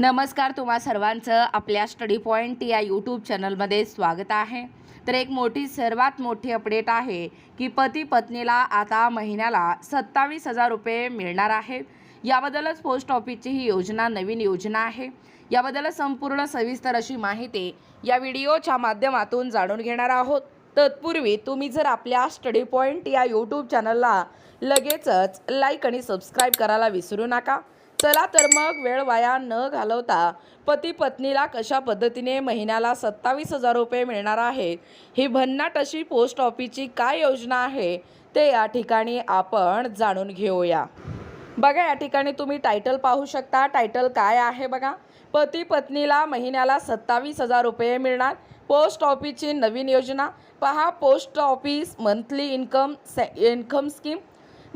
नमस्कार तुम्हा सर्वांचं आपल्या स्टडी पॉईंट या यूट्यूब चॅनलमध्ये स्वागत आहे. तर एक मोठी सर्वात मोठी अपडेट आहे की पती पत्नीला आता महिन्याला सत्तावीस हजार रुपये मिळणार आहेत याबद्दलच पोस्ट ऑफिसची ही योजना नवीन योजना आहे. याबद्दल संपूर्ण सविस्तर अशी माहिती या व्हिडिओच्या माध्यमातून जाणून घेणार आहोत. तत्पूर्वी तुम्ही जर आपल्या स्टडी पॉईंट या यूट्यूब चॅनलला लगेचच लाईक आणि सबस्क्राईब करायला विसरू नका. चला तर मग वेळ वाया न घालवता पती पत्नीला कशा पद्धतीने महिन्याला सत्तावीस हजार रुपये मिळणार आहेत ही भन्नाट अशी पोस्ट ऑफिसची काय योजना आहे? ते या ठिकाणी आपण जाणून घेऊया. बघा या ठिकाणी तुम्ही टायटल पाहू शकता. टायटल काय आहे बघा? पती पत्नीला महिन्याला सत्तावीस हजार रुपये मिळणार. पोस्ट ऑफिसची नवीन योजना. पहा post office monthly income income scheme.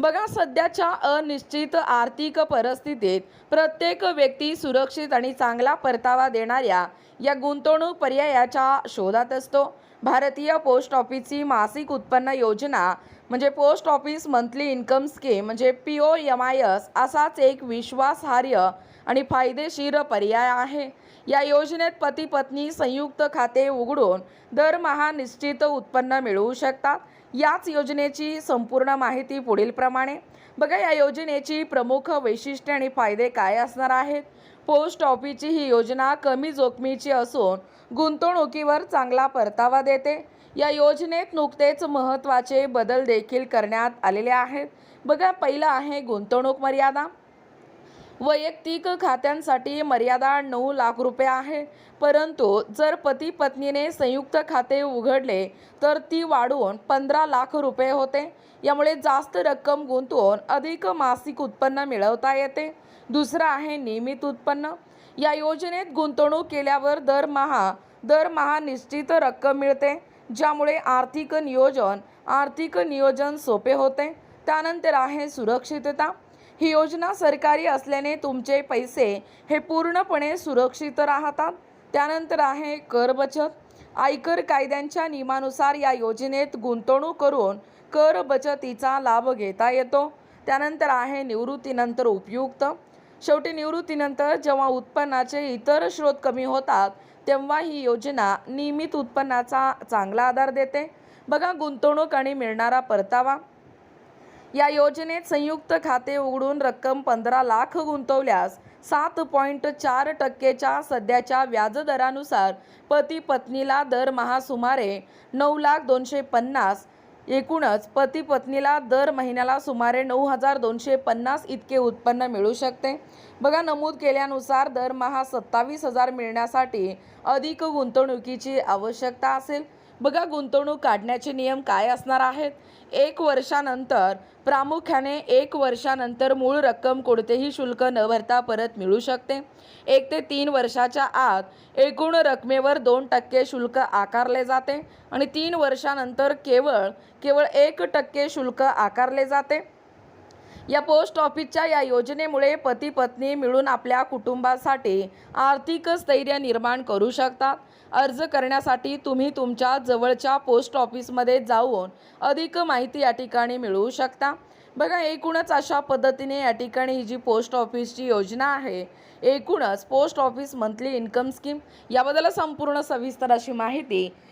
बघा सध्याच्या अनिश्चित आर्थिक परिस्थितीत प्रत्येक व्यक्ती सुरक्षित आणि चांगला परतावा देणाऱ्या या गुंतवणूक पर्यायाच्या शोधात असतो. भारतीय पोस्ट ऑफिसची मासिक उत्पन्न योजना म्हणजे post office monthly income scheme म्हणजे P O M I S असाच एक विश्वासार्ह आणि फायदेशीर पर्याय आहे. या योजनेत पती पत्नी संयुक्त खाते उघडून दरमहा निश्चित उत्पन्न मिळवू शकतात. याच योजनेची संपूर्ण माहिती पुढीलप्रमाणे बघा या योजनेची प्रमुख वैशिष्ट्ये आणि फायदे काय असणार आहेत? पोस्ट ऑफिसची ही योजना कमी जोखमीची असून गुंतवणुकीवर चांगला परतावा देते. या योजनेत नुकतेच महत्त्वाचे बदल देखील करण्यात आलेले आहेत. बघा पहिलं आहे गुंतवणूक मर्यादा. वैयक्तिक खात्यांसाठी मर्यादा नऊ लाख रुपये आहे. परंतु जर पती पत्नीने संयुक्त खाते उघडले तर ती वाढवून पंधरा लाख रुपये होते. यामुळे जास्त रक्कम गुंतवून अधिक मासिक उत्पन्न मिळवता येते. दुसरं आहे नियमित उत्पन्न. या योजनेत गुंतवणूक केल्यावर दरमहा दरमहा निश्चित रक्कम मिळते ज्यामुळे आर्थिक नियोजन आर्थिक नियोजन सोपे होते. त्यानंतर आहे सुरक्षितता. ही योजना सरकारी असल्याने तुमचे पैसे हे पूर्णपणे सुरक्षित राहतात. त्यानंतर आहे कर बचत. आयकर कायद्यांच्या नियमानुसार या योजनेत गुंतवणूक करून कर बचतीचा लाभ घेता येतो. त्यानंतर आहे निवृत्तीनंतर उपयुक्त. शेवटी निवृत्तीनंतर जेव्हा उत्पन्नाचे इतर स्रोत कमी होतात तेव्हा ही योजना नियमित उत्पन्नाचा चांगला आधार देते. बघा गुंतवणूक आणि मिळणारा परतावा. या योजनेत संयुक्त खाते उघडून रक्कम पंधरा लाख गुंतवल्यास सात पॉईंट चार टक्केच्या सध्याच्या व्याजदरानुसार पती पत्नीला दरमहा सुमारे नऊ लाख दोनशे पन्नास एकूणच पती पत्नीला दर महिन्याला सुमारे नऊ हजार दोनशे पन्नास इतके उत्पन्न मिळू शकते. बघा नमूद केल्यानुसार दरमहा सत्तावीस हजार मिळण्यासाठी अधिक गुंतवणुकीची आवश्यकता असेल. बघा गुंतवणूक काढण्याचे नियम काय असणार आहेत? एक वर्षानंतर प्रामुख्याने एक वर्षानंतर मूळ रक्कम कोणतेही शुल्क न भरता परत मिळू शकते. एक ते तीन वर्षाच्या आत एकूण रकमेवर दोन टक्के शुल्क आकारले जाते आणि तीन वर्षानंतर केवळ केवळ एक टक्के शुल्क आकारले जाते. या पोस्ट ऑफिसच्या या योजनेमुळे पती पत्नी मिळून आपल्या कुटुंबासाठी आर्थिक स्थैर्य निर्माण करू शकतात. अर्ज करण्यासाठी तुम्ही तुमच्या जवळच्या पोस्ट ऑफिसमध्ये जाऊन अधिक माहिती या ठिकाणी मिळवू शकता. बघा एकूणच अशा पद्धतीने या ठिकाणी ही जी पोस्ट ऑफिसची योजना आहे एकूणच post office monthly income scheme याबद्दल संपूर्ण सविस्तर अशी माहिती